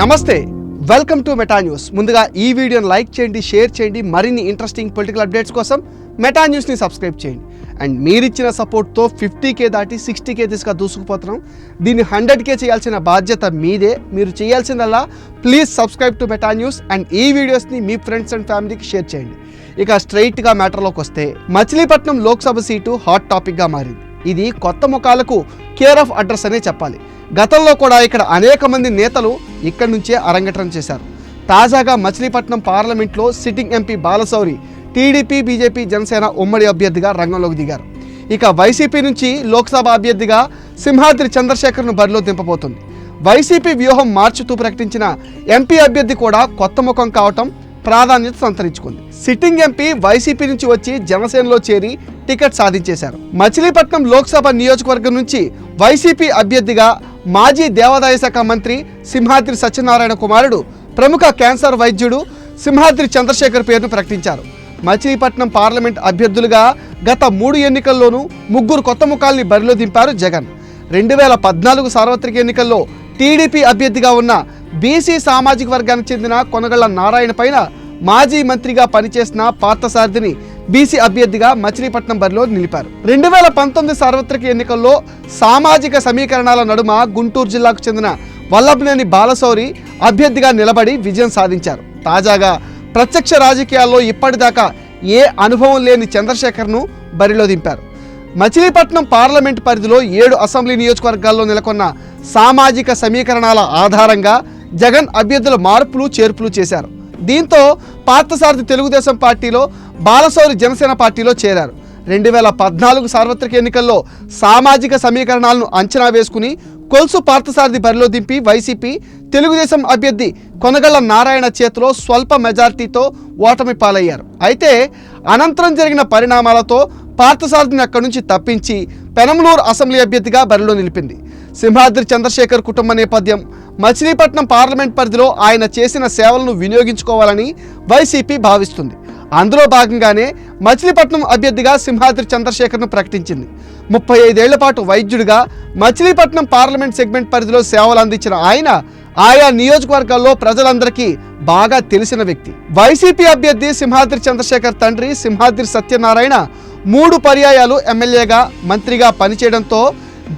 నమస్తే welcome to Meta news. ముందుగా ఈ వీడియోని లైక్ చేయండి షేర్ చేయండి మరిన్ని ఇంట్రెస్టింగ్ పొలిటికల్ అప్డేట్స్ కోసం మెటా న్యూస్ని సబ్స్క్రైబ్ చేయండి. అండ్ మీరిచ్చిన సపోర్ట్తో ఫిఫ్టీ కే దాటి సిక్స్టీ కే దిశగా దూసుకుపోతున్నాం. దీన్ని హండ్రెడ్ కే చేయాల్సిన బాధ్యత మీదే. మీరు చేయాల్సిందల్లా please subscribe to Meta News and ఈ వీడియోస్ని మీ ఫ్రెండ్స్ అండ్ ఫ్యామిలీకి షేర్ చేయండి. ఇక స్ట్రైట్గా మ్యాటర్లోకి వస్తే మచిలీపట్నం లోక్సభ సీటు హాట్ టాపిక్గా మారింది. ఇది కొత్త ముఖాలకు కేర్ ఆఫ్ అడ్రస్ అనే చెప్పాలి. గతంలో కూడా ఇక్కడ అనేక మంది నేతలు ఇక్కడి నుంచే అరంగేట్రం చేశారు. తాజాగా మచిలీపట్నం పార్లమెంట్లో sitting MP Balashowry TDP BJP Janasena ఉమ్మడి అభ్యర్థిగా రంగంలోకి దిగారు. ఇక వైసీపీ నుంచి లోక్సభ అభ్యర్థిగా సింహాద్రి చంద్రశేఖర్ను బరిలో దింపబోతుంది. వైసీపీ వ్యూహం మార్చుతూ ప్రకటించిన ఎంపీ అభ్యర్థి కూడా కొత్త ముఖం కావటం ప్రాధాన్యత సంతరించుకుంది. సిట్టింగ్ ఎంపీ వైసీపీ నుంచి వచ్చి జనసేనలో చేరి టికెట్ సాధించేశారు. మచిలీపట్నం లోక్సభ నియోజకవర్గం నుంచి వైసీపీ అభ్యర్థిగా మాజీ దేవాదాయ శాఖ మంత్రి సింహాద్రి సత్యనారాయణ కుమారుడు ప్రముఖ క్యాన్సర్ వైద్యుడు సింహాద్రి చంద్రశేఖర్ పేరును ప్రకటించారు. మచిలీపట్నం పార్లమెంట్ అభ్యర్థులుగా గత మూడు ఎన్నికల్లోనూ ముగ్గురు కొత్త ముఖాల్ని బరిలో దింపారు జగన్. రెండు వేల పద్నాలుగు సార్వత్రిక ఎన్నికల్లో టీడీపీ అభ్యర్థిగా ఉన్న బీసీ సామాజిక వర్గానికి చెందిన కొనగళ్ళ నారాయణ పైన మాజీ మంత్రిగా పనిచేసిన పార్థసారథిని బీసీ అభ్యర్థిగా మచిలీపట్నం బరిలో నిలిపారు. రెండు వేల పంతొమ్మిది సార్వత్రిక ఎన్నికల్లో సామాజిక సమీకరణాల నడుమ గుంటూరు జిల్లాకు చెందిన వల్లభనేని బాలశౌరి అభ్యర్థిగా నిలబడి విజయం సాధించారు. తాజాగా ప్రత్యక్ష రాజకీయాల్లో ఇప్పటిదాకా ఏ అనుభవం లేని చంద్రశేఖర్ను బరిలో దింపారు. మచిలీపట్నం పార్లమెంట్ పరిధిలో ఏడు అసెంబ్లీ నియోజకవర్గాల్లో నెలకొన్న సామాజిక సమీకరణాల ఆధారంగా జగన్ అభ్యర్థుల మార్పులు చేర్పులు చేశారు. దీంతో పార్థసారథి తెలుగుదేశం పార్టీలో బాలసౌరి జనసేన పార్టీలో చేరారు. రెండు వేల పద్నాలుగు సార్వత్రిక ఎన్నికల్లో సామాజిక సమీకరణాలను అంచనా వేసుకుని కొలుసు పార్థసారథి బరిలో దింపి వైసీపీ తెలుగుదేశం అభ్యర్థి కొనగళ్ళ నారాయణ చేతిలో స్వల్ప మెజార్టీతో ఓటమి పాలయ్యారు. అయితే అనంతరం జరిగిన పరిణామాలతో పార్థసారథిని అక్కడి నుంచి తప్పించి పెనమలూరు అసెంబ్లీ అభ్యర్థిగా బరిలో నిలిపింది. సింహాద్రి చంద్రశేఖర్ కుటుంబ నేపథ్యం. మచిలీపట్నం పార్లమెంట్ పరిధిలో ఆయన చేసిన సేవలను వినియోగించుకోవాలని వైసీపీ భావిస్తుంది. అందులో భాగంగానే మచిలీపట్నం అభ్యర్థిగా సింహాద్రి చంద్రశేఖర్ను ప్రకటించింది. ముప్పై ఐదేళ్ళ పాటు వైద్యుడిగా మచిలీపట్నం పార్లమెంట్ సెగ్మెంట్ పరిధిలో సేవలు అందించిన ఆయన ఆయా నియోజకవర్గాల్లో ప్రజలందరికీ బాగా తెలిసిన వ్యక్తి. వైసీపీ అభ్యర్థి సింహాద్రి చంద్రశేఖర్ తండ్రి సింహాద్రి సత్యనారాయణ మూడు పర్యాయాలు ఎమ్మెల్యేగా మంత్రిగా పనిచేయడంతో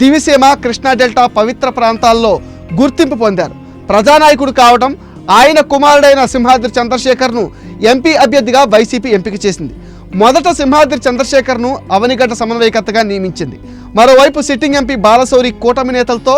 దివిసీమ కృష్ణా డెల్టా పవిత్ర ప్రాంతాల్లో గుర్తింపు పొందారు. ప్రజానాయకుడు కావడం ఆయన కుమారుడైన సింహాద్రి చంద్రశేఖర్ను ఎంపీ అభ్యర్థిగా వైసీపీ ఎంపిక చేసింది. మొదట సింహాద్రి చంద్రశేఖర్ను అవనిగడ్డ సమన్వయకర్తగా నియమించింది. మరోవైపు సిట్టింగ్ ఎంపీ బాలశౌరి కూటమి నేతలతో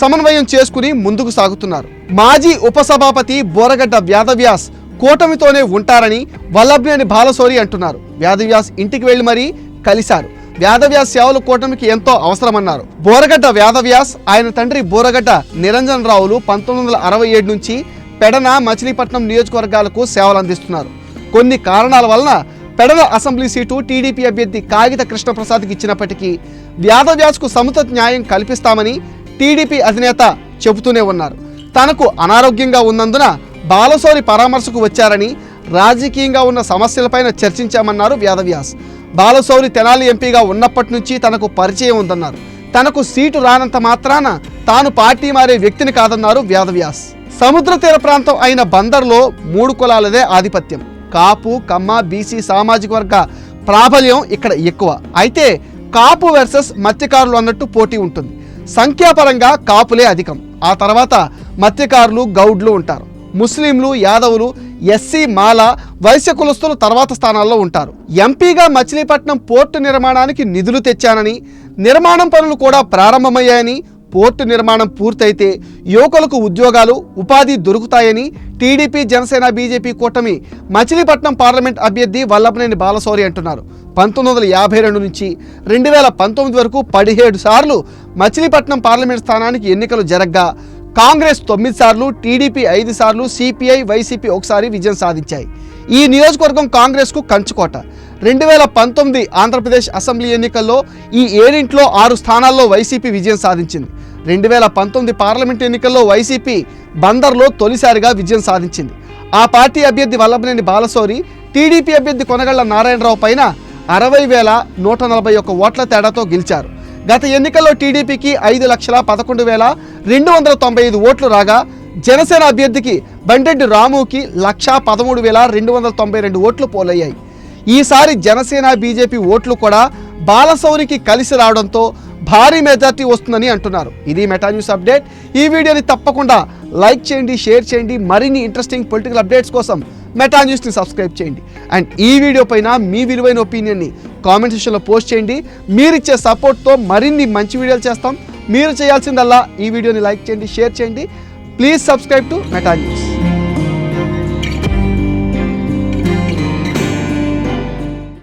సమన్వయం చేసుకుని ముందుకు సాగుతున్నారు. మాజీ ఉపసభాపతి బోరగడ్డ వ్యాధవ్యాస్ కూటమితోనే ఉంటారని వల్లభనేని బాలశౌరి అంటున్నారు. వ్యాధవ్యాస్ ఇంటికి వెళ్ళి మరీ కలిశారు. వ్యాధవ్యాస్ సేవలు కూటమికి ఎంతో అవసరమన్నారు. బోరగడ్డ వ్యాధవ్యాస్ ఆయన తండ్రి బోరగడ్డ నిరంజన్ రావులు పంతొమ్మిది వందల అరవై ఏడు నుంచి పెడన మచిలీపట్నం నియోజకవర్గాలకు సేవలు అందిస్తున్నారు. కొన్ని కారణాల వలన పెడన అసెంబ్లీ సీటు టీడీపీ అభ్యర్థి కాగిత కృష్ణప్రసాద్కి ఇచ్చినప్పటికీ వ్యాధవ్యాస్కు సముచిత న్యాయం కల్పిస్తామని టీడీపీ అధినేత చెబుతూనే ఉన్నారు. తనకు అనారోగ్యంగా ఉన్నందున బాలసోరి పరామర్శకు వచ్చారని రాజకీయంగా ఉన్న సమస్యలపైన చర్చించామన్నారు వ్యాధవ్యాస్ బాలశౌరి తెనాలి ఎంపీగా ఉన్నప్పటి నుంచి తనకు పరిచయం ఉందన్నారు. తనకు సీటు రానంత మాత్రాన తాను పార్టీ మారే వ్యక్తిని కాదన్నారు వ్యాధవ్యాస్ సముద్ర తీర ప్రాంతం అయిన బందర్లో మూడు కులాలదే ఆధిపత్యం. కాపు కమ్మ బీసీ సామాజిక వర్గ ప్రాబల్యం ఇక్కడ ఎక్కువ. అయితే కాపు వర్సెస్ మత్స్యకారులు అన్నట్టు పోటీ ఉంటుంది. సంఖ్యాపరంగా కాపులే అధికం. ఆ తర్వాత మత్స్యకారులు గౌడ్లు ఉంటారు. ముస్లింలు యాదవులు ఎస్సీ మాల వైశ్య కులస్తులు తర్వాత స్థానాల్లో ఉంటారు. ఎంపీగా మచిలీపట్నం పోర్టు నిర్మాణానికి నిధులు తెచ్చానని నిర్మాణం పనులు కూడా ప్రారంభమయ్యాయని పోర్టు నిర్మాణం పూర్తయితే యువకులకు ఉద్యోగాలు ఉపాధి దొరుకుతాయని టీడీపీ జనసేన బీజేపీ కూటమి మచిలీపట్నం పార్లమెంట్ అభ్యర్థి వల్లభనేని బాలశౌరి అంటున్నారు. పంతొమ్మిది వందల యాభై రెండు నుంచి రెండు వేల పంతొమ్మిది వరకు పదిహేడు సార్లు మచిలీపట్నం పార్లమెంట్ స్థానానికి ఎన్నికలు జరగ్గా కాంగ్రెస్ తొమ్మిది సార్లు టీడీపీ ఐదు సార్లు సిపిఐ వైసీపీ ఒకసారి విజయం సాధించాయి. ఈ నియోజకవర్గం కాంగ్రెస్కు కంచుకోట. రెండు వేల పంతొమ్మిది ఆంధ్రప్రదేశ్ అసెంబ్లీ ఎన్నికల్లో ఈ ఏడింట్లో ఆరు స్థానాల్లో వైసీపీ విజయం సాధించింది. రెండు వేల పంతొమ్మిది పార్లమెంట్ ఎన్నికల్లో వైసీపీ బందర్లో తొలిసారిగా విజయం సాధించింది. ఆ పార్టీ అభ్యర్థి వల్లభనేని బాలశౌరి టీడీపీ అభ్యర్థి కొనగళ్ళ నారాయణరావు పైన అరవై వేల నూట నలభై ఒక్క ఓట్ల తేడాతో గెలిచారు. గత ఎన్నికల్లో టీడీపీకి ఐదు లక్షల పదకొండు వేల రెండు వందల తొంభై ఐదు ఓట్లు రాగా జనసేన అభ్యర్థికి బండెడ్డి రాముకి లక్షా పదమూడు వేల రెండు వందల తొంభై రెండు ఓట్లు పోలయ్యాయి. ఈసారి జనసేన బీజేపీ ఓట్లు కూడా బాలసౌరికి కలిసి రావడంతో భారీ మెజార్టీ వస్తుందని అంటున్నారు. ఇది మెటా న్యూస్ అప్డేట్. ఈ వీడియోని తప్పకుండా లైక్ చేయండి షేర్ చేయండి. మరిన్ని ఇంట్రెస్టింగ్ పొలిటికల్ అప్డేట్స్ కోసం మెటా న్యూస్ని సబ్స్క్రైబ్ చేయండి. అండ్ ఈ వీడియో పైన మీ విలువైన ఒపీనియన్ని కామెంట్ సెక్షన్లో పోస్ట్ చేయండి. మీరిచ్చే సపోర్ట్తో మరిన్ని మంచి వీడియోలు చేస్తాం. మీరు చేయాల్సిందల్లా ఈ వీడియోని లైక్ చేయండి షేర్ చేయండి. Please subscribe to Meta News.